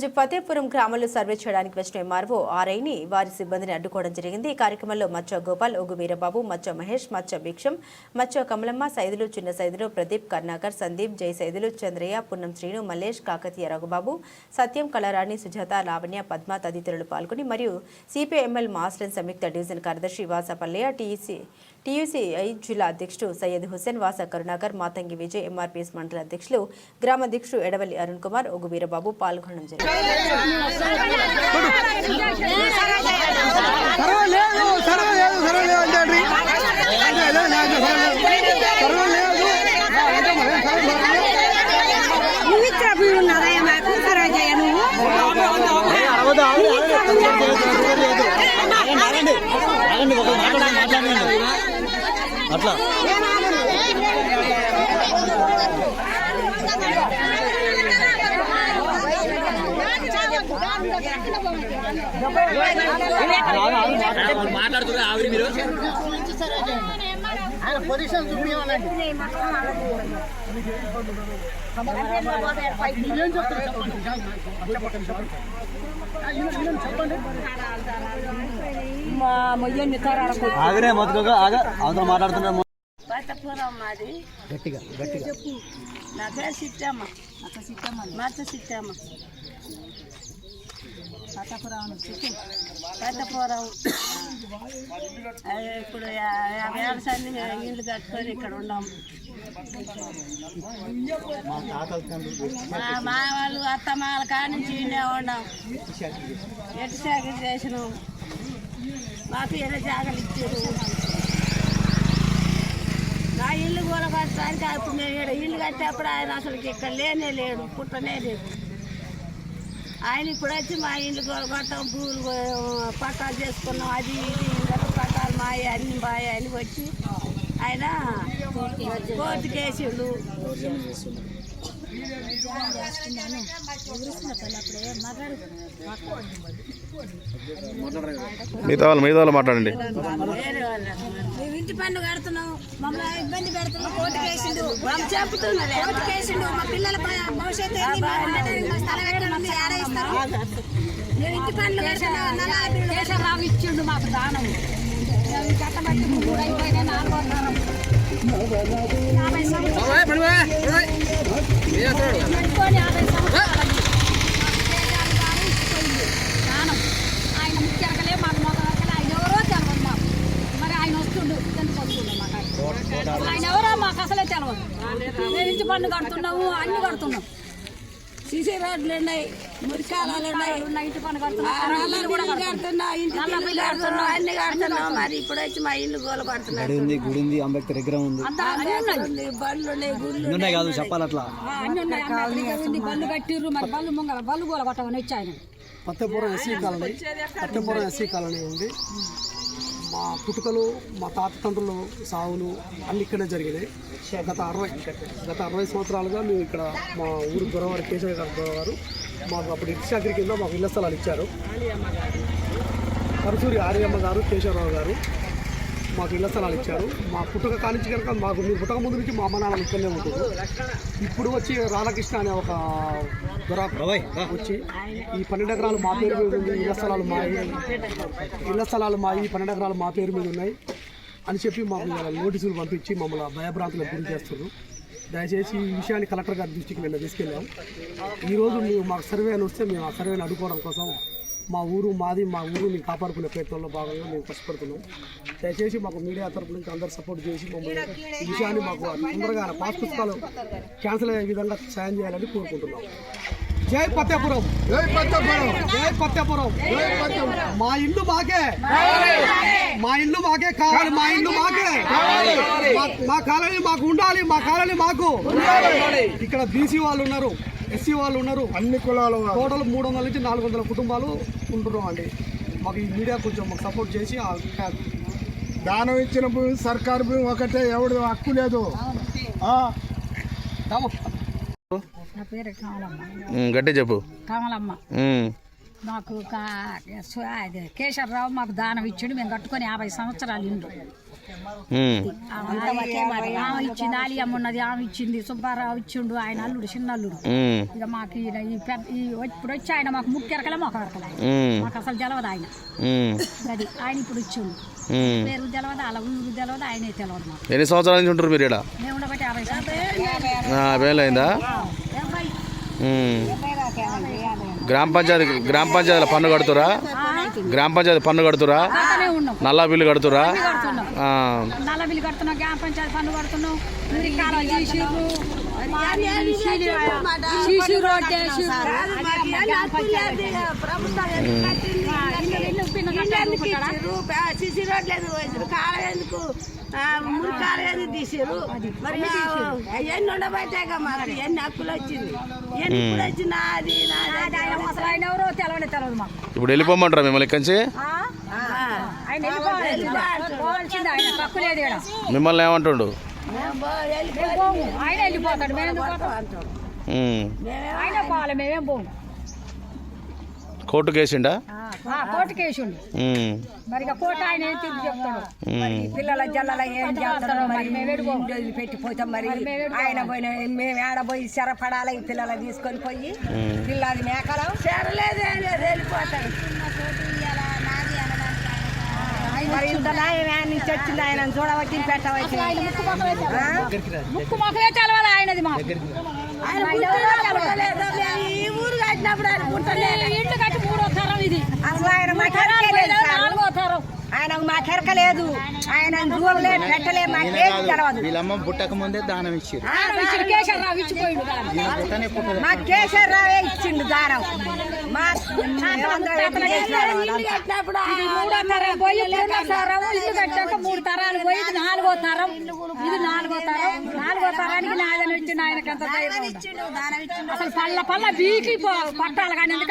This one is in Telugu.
రోజు ఫతేపురం గ్రామంలో సర్వే చేయడానికి వచ్చిన ఎంఆర్ఓ ఆర్ఐని వారి సిబ్బందిని అడ్డుకోవడం జరిగింది. ఈ కార్యక్రమంలో మచ్చ గోపాల్ ఒగు వీరబాబు మచ్చ మహేష్ మచ్చ భిక్షం మచ్చ కమలమ్మ సైదులు చిన్న సైదులు ప్రదీప్ కర్ణాకర్ సందీప్ జై సైదులు చంద్రయ్య పున్నం శ్రీను మల్లేష్ కాకతీయ రఘుబాబు సత్యం కళారాణి సుజాత లావణ్య పద్మ తదితరులు పాల్గొని మరియు సిపిఎంఎల్ మాస్టర్ సంయుక్త డివిజన్ కార్యదర్శి వాసపల్లయ్య టీసీ టీయూసీఐ జిల్లా అధ్యక్షుడు సయ్యద్ హుస్సేన్ వాస కరుణాకర్ మాతంగి విజయ్ ఎంఆర్పీఎస్ మండల అధ్యక్షులు గ్రామాధ్యక్షుడు ఎడవల్లి అరుణ్ కుమార్ ఒగు వీరబాబు పాల్గొనడం జరిగింది సర్వలేదు సర్వలేదు సర్వలేదు అంటాడు అంటే లేదు, లేదు, సర్వలేదు. సర్వలేదు అంటే మరి ఏం సర్వలేదు? నువ్వు ఇచ్చిన బిల్లు ఉన్నదా మాకు సర్వ్ చేయ నువ్వు అట్లా. మాట్లాడుతున్నారు ఆవిడ మీరు. మా మొయ్యన్ని తరాలకు ఆవిడే మొత్తుగా ఆగ. అవతల మాట్లాడుతున్నారు బట్టపురం మాది. గట్టిగా గట్టిగా. నా పేరు సిట్టమ్మ. మచ్చ సిట్టమ్మ. బట్టపురం అదే ఇప్పుడు యాభై ఏళ్ళ సంది మేము ఇల్లు కట్టుకొని ఇక్కడ ఉన్నాం. మా మా వాళ్ళు అత్తమాల కానించి ఇన్నే ఉన్నాం. ఎటు సాగు చేసినాం? మాకు ఎర్ర జాగలు ఇచ్చారు. నా ఇల్లు కూడా కట్టడానికి అప్పుడు ఈడ ఇల్లు కట్టేప్పుడు ఆయన అసలు ఇక్కడ లేనే లేడు పుట్టనే లేదు ఆయన ఇప్పుడు వచ్చి మా ఇల్లు కూడా కొట్టం పూలు పట్టాలు చేసుకున్నాం అది ఇది పట్టాలు మాయ అన్ని మాయ అని వచ్చి ఆయన కోర్టు కేసులు మిగతా వాళ్ళు మిగతా వాళ్ళు మాట్లాడండి. ఇంటి పన్ను కడుతున్నాం మమ్మల్ని ఇబ్బంది పెడుతున్నాం కోర్టు కేసిండు చెప్తున్నారు కోర్టు కేసిండు మా పిల్లల భ- భవిష్యత్తు ఏంది? మా స్థలం ఎక్కడ ఉంది? ఏడ ఇస్తారు. మేము ఇంటి పనులు కడుతున్నాం నలా కేశవరావు ఇచ్చిండు మాకు దానం. మేము కట్టబట్టి మూడు అయిపోయినాయి. నాలుగో తరం యాభై సంవత్సరాలు. పెట్టుకొని యాభై సంవత్సరాలు మాకు కేసీఆర్ గారు ఇచ్చిపోయింది దానం ఆయన ముఖ్యరకలే మాకు మొదలకలే ఆయన ఎవరో తెలియదు మాకు మరి ఆయన వస్తుండు ఎందుకు వస్తుండు మాకు ఆయన? ఆయన ఎవరో మాకు అసలే పన్ను కడుతున్నాము అన్ని కడుతున్నాం. సిసి రోడ్లు ఉన్నాయి మురికాలాలు ఉన్నాయి. ఇంటి కడుతున్నాం అన్ని కడుతున్నాం. మరి ఇప్పుడు వచ్చి మా ఇల్లు గోల పడుతున్నారు గుడి ఉంది గుడి ఉంది అంబేద్కర్ విగ్రహం ఉంది. ఉన్నాయి. గుళ్ళు కాదు చెప్పాలి అట్లా అన్నీ ఉన్నాయి. అంబేద్కర్ ఉంది బళ్ళు కట్టిర్రు మరి బళ్ళు ముంగల బళ్ళు కూడా కొట్టమని వచ్చి ఆయన Pattepuram SC colony Pattepuram SC colony ఉంది. మా పుట్టుకలు మా తాత తండ్రులు సావులు అన్ని ఇక్కడే జరిగినాయి. గత అరవై గత అరవై సంవత్సరాలుగా మేము ఇక్కడ మా ఊరు గురవారు కేశవ గారు గురవారు మాకు అప్పుడు ఇటుశాఖరి కింద మాకు ఇళ్ళ స్థలాలు ఇచ్చారు. పరసూరి ఆర్యమ్మ గారు కేశవరావు గారు. మాకు ఇళ్ళ స్థలాలు ఇచ్చారు. మా పుట్టుక కానించి కనుక మాకు మీరు పుట్టక ముందు నుంచి మా అమ్మ నాన్న ఇక్కడనే ఉంటుంది ఇప్పుడు వచ్చి రాధాకృష్ణ అనే ఒక దొర. వచ్చి ఈ పన్నెండు ఎకరాలు మా పేరు మీద ఉంది ఇళ్ళ స్థలాలు మా ఇళ్ళ స్థలాలు మా ఈ పన్నెండు ఎకరాలు మా పేరు మీద ఉన్నాయి అని చెప్పి మాకు నోటీసులు పంపించి మమ్మల్ని భయభ్రాంతులకు గురి చేస్తున్నారు. దయచేసి ఈ విషయాన్ని కలెక్టర్ గారి దృష్టికి నిన్న తీసుకెళ్ళాం. ఈరోజు మేము మాకు సర్వే అని వస్తే మేము ఆ సర్వేని అడ్డుకోవడం కోసం మా ఊరు మాది మా ఊరుని కాపాడుకునే ప్రయత్నంలో భాగంగా మేము కష్టపడుతున్నాం. దయచేసి మాకు మీడియా తరపు నుంచి అందరూ సపోర్ట్ చేసి మమ్మల్ని ఈ విషయాన్ని మాకు తొందరగా పాస్ పుస్తకాలు క్యాన్సిల్ అయ్యే విధంగా సాయం చేయాలని కోరుకుంటున్నాం. జై పత్యాపురం జై పత్యాపురం జై పత్యాపురం మా ఇల్లు మాకే! మా ఇల్లు మాకే కావాలి! మా ఇల్లు మాకే! మా- మా కాలనీ మాకు ఉండాలి! మా కాలనీ మాకు! ఇక్కడ బీసీ వాళ్ళు ఉన్నారు. ఎస్సీ వాళ్ళు ఉన్నారు. అన్ని కులాలు టోటల్ మూడు వందల నుంచి నాలుగు వందల కుటుంబాలు ఉంటున్నాం అండి. మాకు ఈ మీడియా కొంచెం మాకు సపోర్ట్ చేసి దానం ఇచ్చిన భూమి సర్కారు భూమి ఒకటే ఎవడు హక్కు లేదు. గట్టి చెప్పు. కామలమ్మ. మాకు కేశవరావు మాకు దానం ఇచ్చాడు. మేము కట్టుకొని యాభై సంవత్సరాలు ఇండు ఉమ్. ఆమె ఇచ్చింది ఆలియమ్మ ఉన్నది ఆమె ఇచ్చింది సుబ్బారావు ఇచ్చిండు ఆయన అల్లుడు చిన్న అల్లుడు ఉమ్. ఇక మాకు ఇప్పుడు వచ్చి ఆయన మాకు ముక్కెరకలే మొక్క ఎరకలే ఉమ్. మాకు అసలు తెలవదు ఆయన. అది ఆయన ఇప్పుడు ఇచ్చిండు. పేరు తెలవదు అలా ఊరు తెలవదు ఆయనే తెలవదు మాకు ఎన్ని సంవత్సరాల నుంచి ఉంటారు మీరు ఇక్కడ మేము ఉండబట్టి యాభై సంవత్సరాలు. గ్రామ పంచాయతీ గ్రామ పంచాయతీల పన్ను కడుతురా గ్రామ పంచాయతీ పన్ను కడుతురా? నల్లా బిల్లు కడుతురా. నల్ల బిల్లు కడుతున్నాం గ్రామ పంచాయతీ పన్ను కడుతున్నాం. రోడ్ సిసి రోడ్లు ఎందుకు వేసారు కాలం ఎందుకు? ఆ, మురి కాలం ఎందుకు తీసారు మరి ఎన్ని ఉండబట్టాక మాకు? ఎన్ని హక్కులు వచ్చింది? ఎన్ని నాది నాది ఆయన అసలు ఆయన ఎవరో తెలవనే తెలవదు మాకు. ఇప్పుడు వెళ్ళిపోమంటారా మిమ్మల్ని ఇక్కడి నుంచి? ఆయన ఆయన. లేదు మిమ్మల్ని ఏమంటుండు? ఆయన వెళ్ళిపోతాడు. మేము. ఆయన పోవాలి. మేమేం పోము. కోర్టు కేసిండా? ఆ, కోర్టు కేసు ఉంది ఉమ్. మరి ఆయన ఏం తీర్పు చెప్తాడు. పిల్లల జల్లల ఏం చేస్తారో మరి? మేము. పెట్టిపోతాం మరి. ఆయన పోయిన మేము ఆడపోయి చెరపడాలి ఈ పిల్లలు తీసుకొని పోయి పిల్లది మేకలం? చెరలేదు వెళ్ళిపోతాడు మరి ఇంత ఆయన చూడవచ్చి పెట్టవచ్చు ముక్కు మొఖమే తెలవదు. ముక్కు మొఖమే తెలవాలి ఆయనది ఆయన ఆయన కట్టినప్పుడు ఈ ఇల్లు కట్టి మూడో తరం ఇది. అసలు ఆయన. నాలుగో తరం. ఆయన మా కెరక లేదు ఆయన చూడలే పెట్టలే మాకేం తెలవదు. వీళ్ళమ్మ పుట్టక ముందే దానం కదా. మా కేశవరావే ఇచ్చిండు దారం మా పోయి మూడో తరం ఇల్లు కట్టాక మూడు తరాలు పోయి నాలుగో తరం. ఇది నాలుగో తరం. తరానికి నాదని వచ్చిండు ఆయనకి ఎంత ధైర్యం. అసలు పళ్ళ పళ్ళ బీకి పట్టాలి కానీ ఎందుకంటే